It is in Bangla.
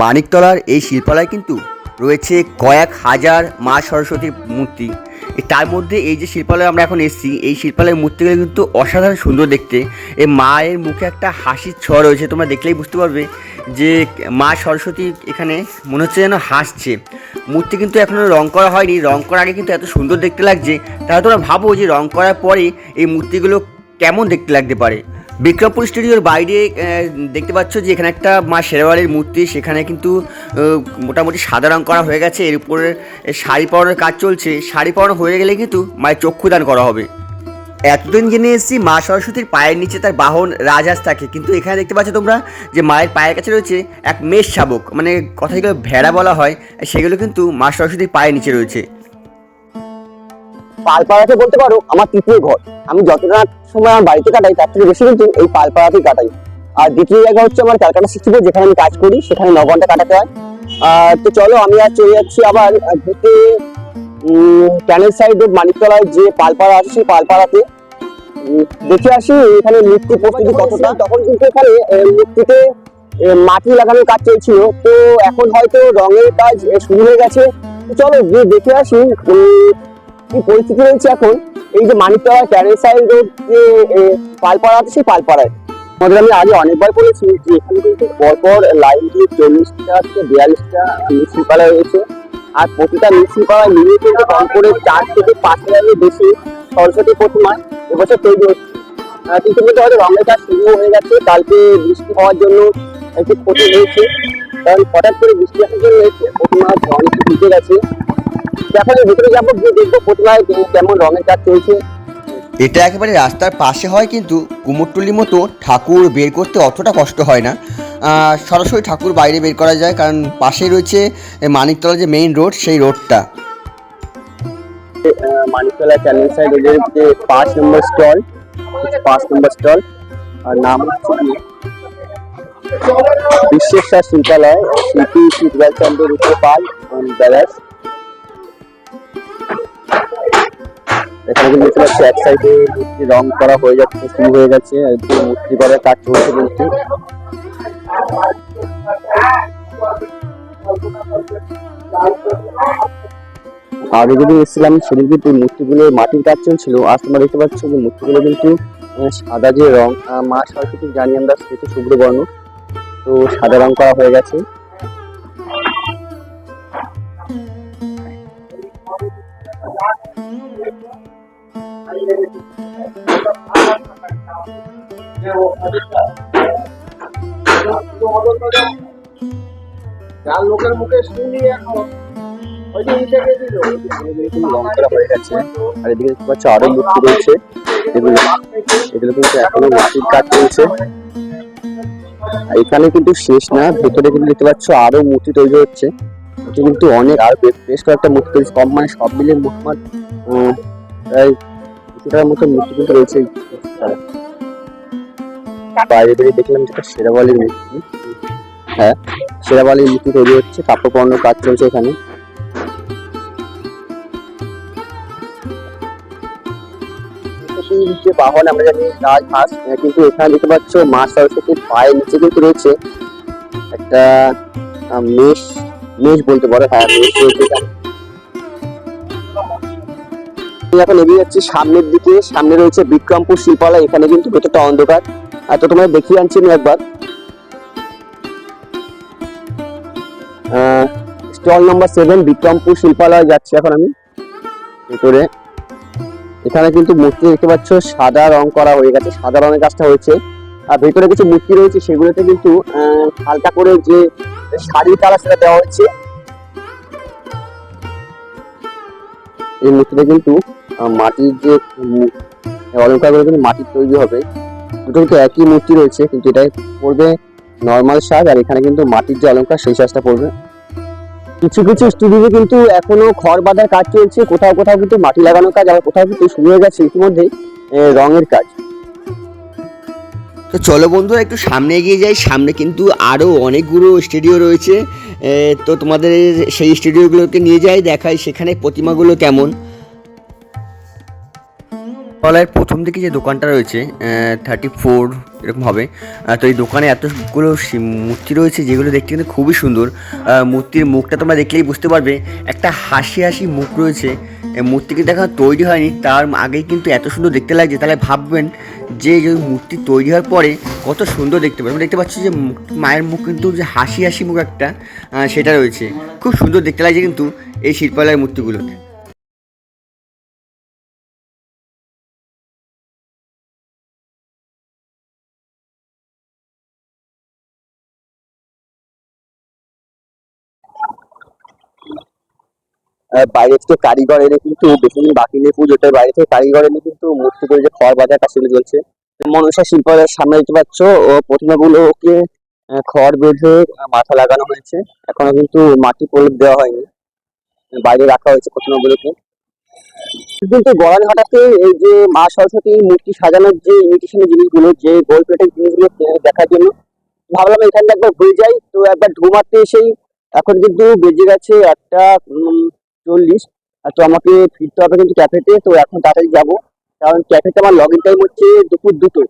মানিকতলার এই শিল্পালয় কিন্তু রয়েছে কয়েক হাজার মা সরস্বতীর মূর্তি। তার মধ্যে এই যে শিল্পালয় আমরা এখন এসেছি, এই শিল্পালয়ের মূর্তিগুলো কিন্তু অসাধারণ সুন্দর দেখতে। এই মায়ের মুখে একটা হাসির ছ রয়েছে, তোমরা দেখলেই বুঝতে পারবে যে মা সরস্বতী এখানে মনে হচ্ছে যেন হাসছে। মূর্তি কিন্তু এখনও রং করা হয়নি, রং করার আগে কিন্তু এত সুন্দর দেখতে লাগছে। তাহলে তোমরা ভাবো যে রং করার পরে এই মূর্তিগুলো কেমন দেখতে লাগতে পারে। বিক্রমপুর স্টুডিওর বাইরে দেখতে পাচ্ছ যে এখানে একটা মা শেরওয়ালির মূর্তি, সেখানে কিন্তু মোটামুটি সাদা রং করা হয়ে গেছে। এর উপরে শাড়ি পরানোর কাজ চলছে। শাড়ি পরানো হয়ে গেলে কিন্তু মায়ের চক্ষুদান করা হবে। এতদিন জেনে এসেছি, মা সরস্বতীর পায়ের নিচে তার বাহন রাজহাঁস থাকে। কিন্তু এখানে দেখতে পাচ্ছ তোমরা যে মায়ের পায়ের কাছে রয়েছে এক মেষ শাবক। মানে কথা যেগুলো ভেড়া বলা হয়, সেগুলো কিন্তু মা সরস্বতীর পায়ের নিচে রয়েছে। পালপাড়াতে বলতে পারো আমার তৃতীয় ঘর। আমি যতটা সময় আমার বাড়িতে কাটাই তার থেকে বেশি কিন্তু এই পালপাড়াতেই কাটাই। আর দ্বিতীয় জায়গা হচ্ছে আমার ক্যালকাটা সিক্সটি যেখানে আমি কাজ করি সেখানে ন ঘণ্টা কাটাতে হয়। তো চলো আমি আর চলে যাচ্ছি আবার ঘুরতে ক্যানেল সাইড রোড মানিকতলায় যে পালপাড়া আছে সেই পালপাড়াতে। দেখে আসি এখানে মূর্তি প্রস্তুতি কতটা। তখন কিন্তু এখানে মূর্তিতে মাটি লাগানোর কাজ চলছিল। তো এখন হয়তো রঙের কাজ শুরু হয়ে গেছে। চলো গিয়ে দেখে আসি কি পরিস্থিতি রয়েছে এখন? এই যে মানিকতলা ক্যানেল সাইড রোড যে পালপাড়া আছে, সেই পালপাড়ায়। আমাদের আমি আগে অনেকবার বলেছি যে এখানে কিন্তু পরপর লাইন দিয়ে চল্লিশটা থেকে বিয়াল্লিশটা মিউনিসিপালয় রয়েছে আর প্রতিটা মিউনিসিপালয় মিলিয়ে কিন্তু কম করে চার থেকে পাঁচ হাজারের বেশি সরস্বতী প্রতিমা এবছর তৈরি হচ্ছে। কিন্তু কিন্তু হয়তো রঙের কাজ শুরু হয়ে গেছে, কালকে বৃষ্টি হওয়ার জন্য একটু ক্ষতি হয়েছে। কারণ হঠাৎ করে বৃষ্টি আসার জন্য প্রতিমা অনেকটা ভিজে গেছে। এখন ভিতরে যাব গিয়ে দেখব প্রতিমায় কেমন রঙের কাজ চলছে। এটা একেবারে রাস্তার পাশে হয় কিন্তু কুমোরটুলির মতো ঠাকুর বের করতে অতটা কষ্ট হয় না। সরাসরি ঠাকুর বাইরে বের করা যায় কারণ পাশেই রয়েছে মানিকতলা যে মেইন রোড সেই রোডটা মানিকতলা ক্যানেল সাইড এদের যে পাঁচ নম্বর স্টল পাঁচ নম্বর স্টল আর নাম হচ্ছে বিশ্বেশ্বর শিল্পালয় শিল্পী শীতলাল চন্দ্র রূপে পাল ব্যালাস এখানে কিন্তু দেখতে পাচ্ছি এক সাইডে মূর্তি রং করা হয়ে যাচ্ছে, শুরু হয়ে গেছে। মূর্তি করার কাজ চলছে কিন্তু। আগে যদি এসেছিলাম, সেদিন কিন্তু মূর্তিগুলো মাটির কাজ চলছিল। আজ তোমরা দেখতে পাচ্ছ যে মূর্তিগুলো কিন্তু সাদা যে রং মা সরস্বতী জানি আমরা সেটা শুভ্র বর্ণ তো সাদা রং করা হয়ে গেছে। যার লোকের মুখে শুনি এখন এখনও কাজ চলছে। এখানে কিন্তু শেষ না, ভেতরে কিন্তু দেখতে পাচ্ছ আরও মূর্তি তৈরি হচ্ছে। কিন্তু অনেক আর বেশ- কয়েকটা মূর্তি তৈরি কম মানে সব মিলে মোটমাট প্রায় কিছুটার মতো মূর্তি কিন্তু রয়েছে। বাইরে বেরিয়ে দেখলাম যেটা শেরাবালির মূর্তি হ্যাঁ শেরাবালির মূর্তি তৈরি হচ্ছে কাপড় পরানোর কাজ চলছে এখানে। যে বাহন আমরা জানি রাজ হাঁস কিন্তু এখানে দেখতে পাচ্ছ মা সরস্বতীর পায়ের নিচে কিন্তু রয়েছে একটা মেষ মেষ বলতে পারো হ্যাঁ মেষ রয়েছে। এখন এগিয়ে যাচ্ছি সামনের দিকে। সামনে রয়েছে বিক্রমপুর শিল্পালয়, এখানে কিন্তু ভেতরটা অন্ধকার। আর তো তোমাদের দেখিয়ে আনছি আমি একবার। Stall number seven Bikrampur Shilpalay যাচ্ছি এখন আমি। ভেতরে এখানে কিন্তু মূর্তি দেখতে পাচ্ছ, সাদা রং করা হয়ে গেছে, সাদা রঙের কাজটা হয়েছে। আর ভেতরে কিছু মূর্তি রয়েছে, সেগুলোতে কিন্তু হালকা করে যে শাড়ি কালার সেটা দেওয়া হচ্ছে এই মূর্তিটা কিন্তু মাটির যে অলঙ্কার অলঙ্কারগুলো কিন্তু মাটির তৈরি হবে। দুটো কিন্তু একই মূর্তি রয়েছে, কিন্তু এটাই পড়বে নর্মাল সাজ, আর এখানে কিন্তু মাটির যে অলঙ্কার, সেই সাজটা পড়বে। কিছু কিছু স্টুডিওতে কিন্তু এখনও খড় বাঁধার কাজ চলছে, কোথাও কোথাও কিন্তু মাটি লাগানোর কাজ আর কোথাও কিন্তু শুরু হয়ে গেছে ইতিমধ্যেই রঙের কাজ। তো চলো বন্ধুরা একটু সামনে এগিয়ে যাই। সামনে কিন্তু আরও অনেকগুলো স্টুডিও রয়েছে। তো তোমাদের সেই স্টুডিওগুলোকে নিয়ে যাই, দেখাই সেখানে প্রতিমাগুলো কেমন। তলায় প্রথম দিকে যে দোকানটা রয়েছে থার্টি ফোর এরকম হবে। তো এই দোকানে এতগুলো মূর্তি রয়েছে, যেগুলো দেখতে কিন্তু খুবই সুন্দর। মূর্তির মুখটা তোমরা দেখলেই বুঝতে পারবে, একটা হাসি হাসি মুখ রয়েছে। মূর্তি কিন্তু এখন তৈরি হয়নি, তার আগেই কিন্তু এত সুন্দর দেখতে লাগছে, তাহলে ভাববেন যে এই যে মূর্তি তৈরি হওয়ার পরে কত সুন্দর দেখতে পাবেন দেখতে পাচ্ছি যে মায়ের মুখ কিন্তু যে হাসি হাসি মুখ একটা সেটা রয়েছে। খুব সুন্দর দেখতে লাগছে কিন্তু এই শিল্পালয়ের মূর্তিগুলো বাইরে থেকে কারিগর এনে কিন্তু বেশি দিন বাকি নেই পুজোটার বাইরে থেকে কারিগর এনে কিন্তু মূর্তি করে যে খড় বাজার কাজ চলে চলছে মনসা শিল্পের সামনে দেখতে পাচ্ছ, ও প্রতিমাগুলোকে খড় বেঁধে মাথা লাগানো হয়েছে। এখনও কিন্তু মাটি প্রলেপ দেওয়া হয়নি। বাইরে রাখা হয়েছে প্রতিমাগুলোকে কিন্তু গড়ান গড়ানঘাটাতে এই যে মা সরস্বতীর মূর্তি সাজানোর যে ইমিটেশনের জিনিসগুলো, যে গোল প্লেটের জিনিসগুলো দেখার জন্য, ভাবলাম এখানটা একবার ঘুরে যাই। তো একবার ঢু মারতে এসেই এখন কিন্তু বেজে গেছে একটা চল্লিশ। আর তো আমাকে ফিরতে হবে কিন্তু ক্যাফেতে তো এখন তাড়াতাড়ি যাব। কারণ ক্যাফেতে আমার লগ ইন টাইম হচ্ছে দুপুর দুটো।